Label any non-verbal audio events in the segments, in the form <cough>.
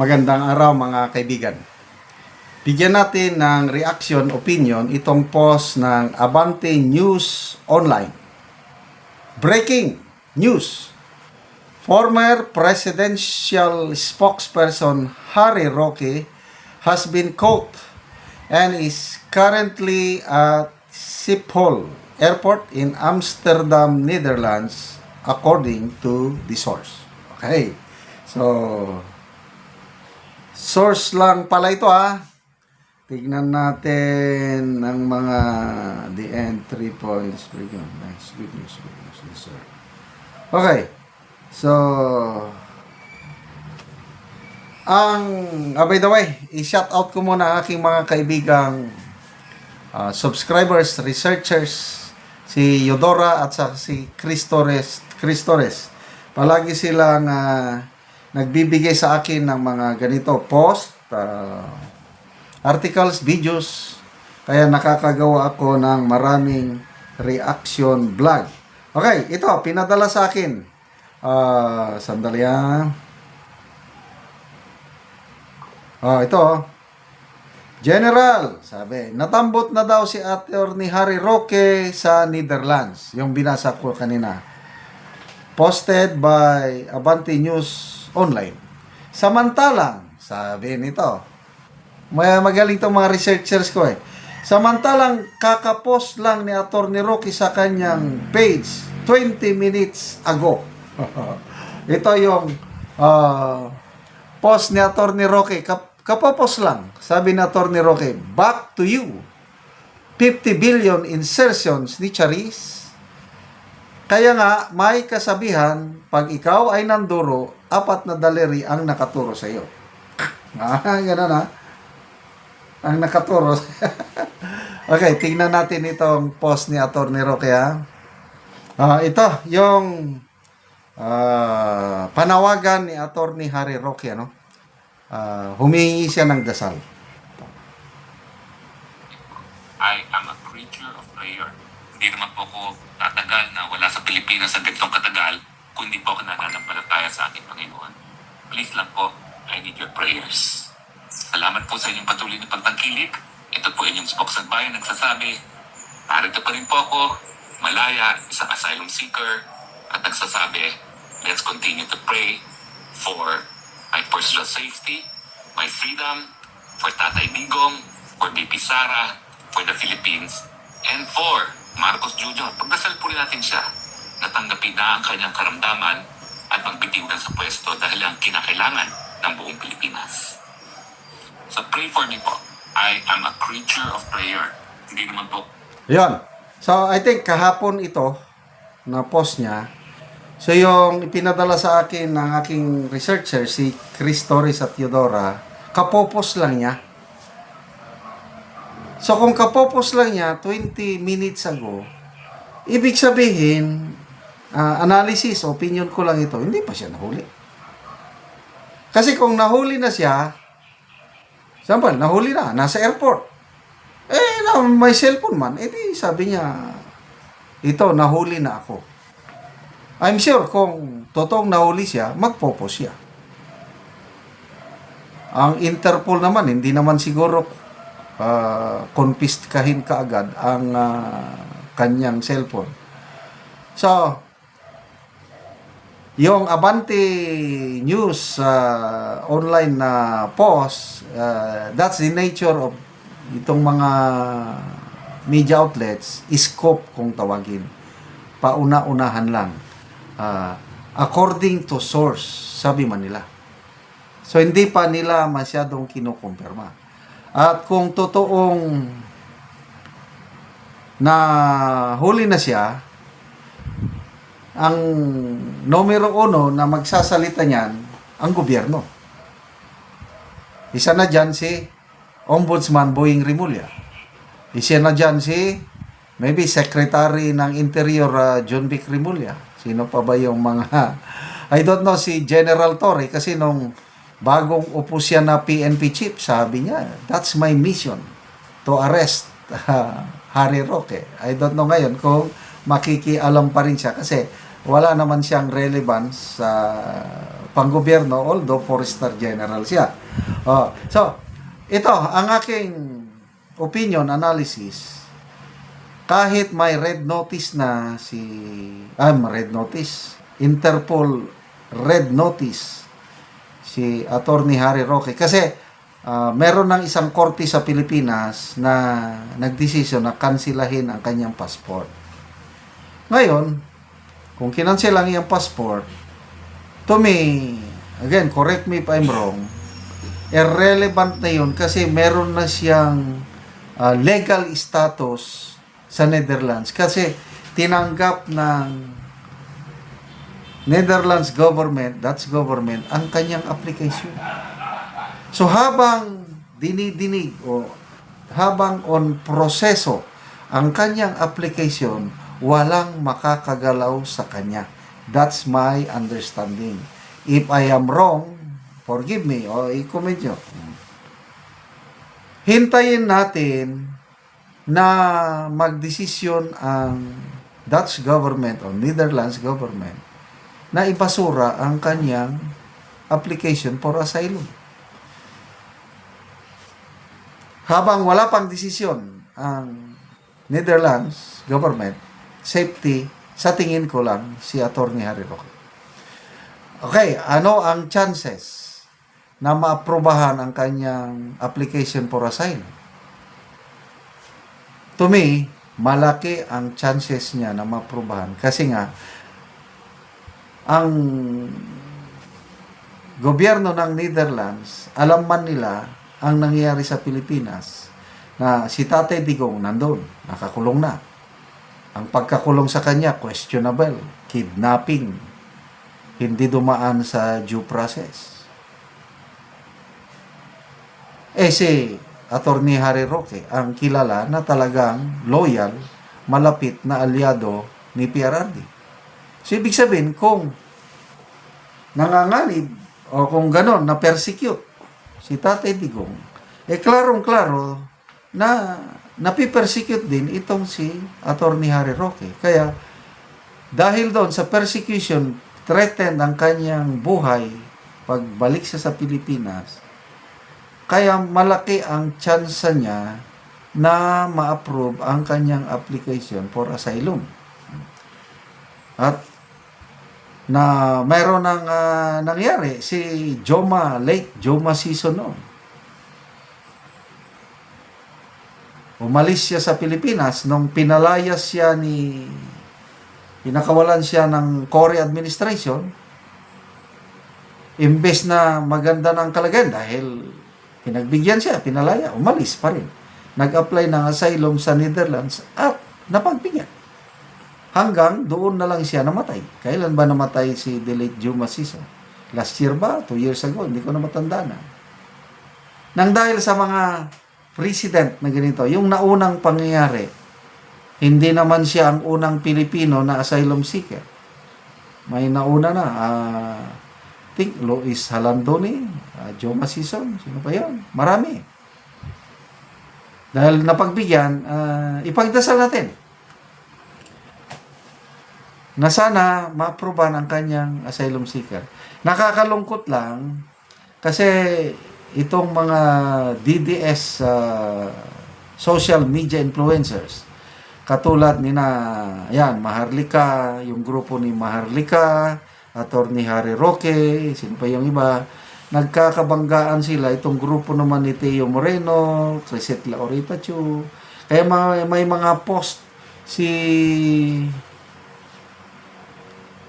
Magandang araw mga kaibigan. Bigyan natin ng reaction, opinion itong post ng Abante News Online. Breaking news. Former presidential spokesperson Harry Roque has been caught and is currently at Schiphol Airport in Amsterdam, Netherlands, according to the source. Okay. So, source lang pala ito ah. Tignan natin ang mga the end three points. Nice. Good news. Good news. Yes, sir. Okay. So, ang, ah, by the way, i-shout out ko muna ang aking mga kaibigang ah, subscribers, researchers, si Yodora at sa si Chris Torres, Chris Torres. Palagi silang ah, nagbibigay sa akin ng mga ganito post, ah, articles, videos. Kaya nakakagawa ako ng maraming reaction vlog. Okay, ito, pinadala sa akin. Ah, sandali ah. Oh, ito. General, sabi, natambot na daw si Attorney Harry Roque sa Netherlands. Yung binasa ko kanina. Posted by Abante News Online. Samantalang, sabi nito, may magaling itong mga researchers ko eh. Samantalang kakapost lang ni Attorney Roque sa kanyang page 20 minutes ago. <laughs> Ito yung ah, post ni Attorney Roque. Kap kapopos lang. Sabi ni Attorney Roque, back to you. 50 billion insertions ni Charis. Kaya nga, may kasabihan, pag ikaw ay nanduro, apat na daliri ang nakaturo sa iyo. <laughs> Ah, ganun ah. Ang nakaturo. <laughs> okay, tingnan natin itong post ni Attorney Roque ha. Ah, ito, yung ah, panawagan ni Attorney Harry Roque, ano? Ah, humingi siya ng dasal. I am a creature of prayer. Hindi naman po ako tatagal na wala sa Pilipinas sa ganitong katagal kung hindi po ako nananampalataya sa ating Panginoon. Please lang po, I need your prayers. Salamat po sa inyong patuloy na pagtangkilik. Ito po inyong spokesman bayan nagsasabi, narito pa rin po ako, malaya, isang asylum seeker, at nagsasabi, let's continue to pray for my personal safety, my freedom, for Tatay Digong, for BP Sara, for the Philippines, and for Marcos Jr. Pagdasal po rin natin siya na tanggapin na ang kanyang karamdaman at magbitiw na sa pwesto dahil ang kinakailangan ng buong Pilipinas. So pray for me po. I am a creature of prayer. Hindi naman po Yan. So, I think kahapon ito, na post niya, so yung ipinadala sa akin ng aking researcher, si Chris Torres at Theodora, kapopos lang niya. So, kung kapopos lang niya, 20 minutes ago, ibig sabihin, ah, analysis, opinion ko lang ito, hindi pa siya nahuli. Kasi kung nahuli na siya, Example, nahuli na, nasa airport. Eh, na, may cellphone man. Eh, di, sabi niya, ito, nahuli na ako. I'm sure kung totoong nahuli siya, magpopo siya. Ang Interpol naman, hindi naman siguro uh, konfiskahin kaagad ang ah, kanyang cellphone. So, yung Abante News uh, online na post, uh, that's the nature of itong mga media outlets, scope kung tawagin. Pauna-unahan lang. Uh, according to source, sabi man nila. So, hindi pa nila masyadong kinukumpirma. At kung totoong na huli na siya, ang numero uno na magsasalita niyan, ang gobyerno. Isa na dyan si Ombudsman Boying Rimulya. Isa na dyan si maybe Secretary ng Interior uh, John Vic Rimulya. Sino pa ba yung mga... <laughs> I don't know si General Torre kasi nung bagong upo siya na PNP chief, sabi niya, that's my mission to arrest uh, <laughs> Harry Roque. I don't know ngayon kung makikialam pa rin siya kasi wala naman siyang relevance sa panggobyerno, although four-star general siya. Oh, so, ito, ang aking opinion, analysis, kahit may red notice na si, ah, red notice, Interpol red notice, si Attorney Harry Roque. Kasi, ah, meron ng isang korte sa Pilipinas na nagdesisyon na kansilahin ang kanyang passport. Ngayon, kung kinansel ang iyang passport, to me, again, correct me if I'm wrong, irrelevant na yun kasi meron na siyang ah, legal status sa Netherlands kasi tinanggap ng Netherlands government, Dutch government, ang kanyang application. So habang dinidinig o habang on proseso ang kanyang application, walang makakagalaw sa kanya. That's my understanding. If I am wrong, forgive me o i-comment nyo. Hintayin natin na magdesisyon ang Dutch government o Netherlands government na ipasura ang kanyang application for asylum. Habang wala pang desisyon ang Netherlands government, safety, sa tingin ko lang, si Attorney Harry Roque. Okay, ano ang chances na maaprobahan ang kanyang application for asylum? To me, malaki ang chances niya na maaprobahan. Kasi nga, ang gobyerno ng Netherlands, alam man nila ang nangyayari sa Pilipinas na si Tatay Digong nandun, nakakulong na. Ang pagkakulong sa kanya, questionable, kidnapping, hindi dumaan sa due process. Eh si Attorney Harry Roque, ang kilala na talagang loyal, malapit na aliado ni PRRD. So, ibig sabihin, kung nanganganib o kung ganon, na persecute si Tatay Digong, eh klarong-klaro na napipersecute din itong si Attorney Harry Roque. Kaya, dahil doon sa persecution, threatened ang kanyang buhay pagbalik siya sa Pilipinas, kaya malaki ang chance niya na ma-approve ang kanyang application for asylum. At na mayroon ng ah, nangyari si Joma late Joma season noon. Umalis siya sa Pilipinas nung pinalayas siya ni pinakawalan siya ng Cory administration imbes na maganda ng kalagayan dahil pinagbigyan siya, pinalaya, umalis pa rin. Nag-apply ng asylum sa Netherlands at napagbigyan. Hanggang doon na lang siya namatay. Kailan ba namatay si Delete Juma Sisa? Last year ba? Two years ago? Hindi ko na matandaan. ah. Nang dahil sa mga president na ganito, yung naunang pangyayari, hindi naman siya ang unang Pilipino na asylum seeker. May nauna na, ah, I think Lois Halandoni, uh, Joe Masison, sino pa yun? Marami. Dahil napagbigyan, ah, ipagdasal natin na sana ma-approve ang kanyang asylum seeker. Nakakalungkot lang kasi itong mga DDS ah, social media influencers katulad ni na yan Maharlika, yung grupo ni Maharlika, Attorney Harry Roque, sino pa yung iba, nagkakabanggaan sila itong grupo naman ni Teo Moreno, Crisette Laurita Chu. Kaya may, may mga post si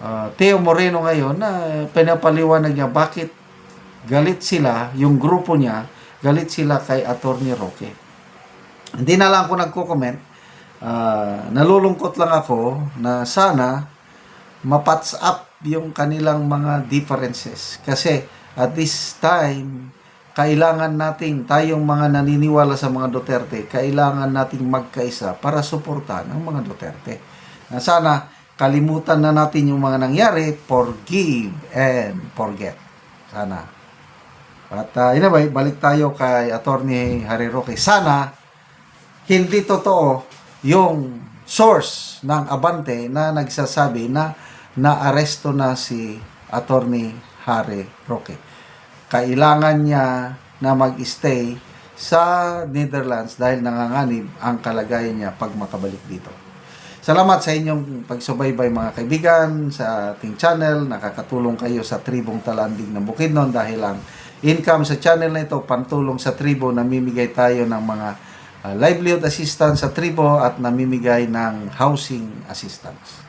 ah, Teo Moreno ngayon na pinapaliwanag niya bakit galit sila, yung grupo niya, galit sila kay Attorney Roque. Hindi na lang ako nagko-comment. Ah, nalulungkot lang ako na sana mapats up yung kanilang mga differences. Kasi at this time, kailangan nating, tayong mga naniniwala sa mga Duterte, kailangan nating magkaisa para suportahan ang mga Duterte. Na sana kalimutan na natin yung mga nangyari, forgive and forget. Sana. At uh, anyway, balik tayo kay Attorney Harry Roque. Sana hindi totoo yung source ng Abante na nagsasabi na naaresto na si Attorney Harry Roque. Kailangan niya na mag-stay sa Netherlands dahil nanganganib ang kalagayan niya pag makabalik dito. Salamat sa inyong pagsubaybay mga kaibigan sa ating channel. Nakakatulong kayo sa tribong talandig ng Bukidnon dahil ang income sa channel na ito pantulong sa tribo. Namimigay tayo ng mga uh, livelihood assistance sa tribo at namimigay ng housing assistance.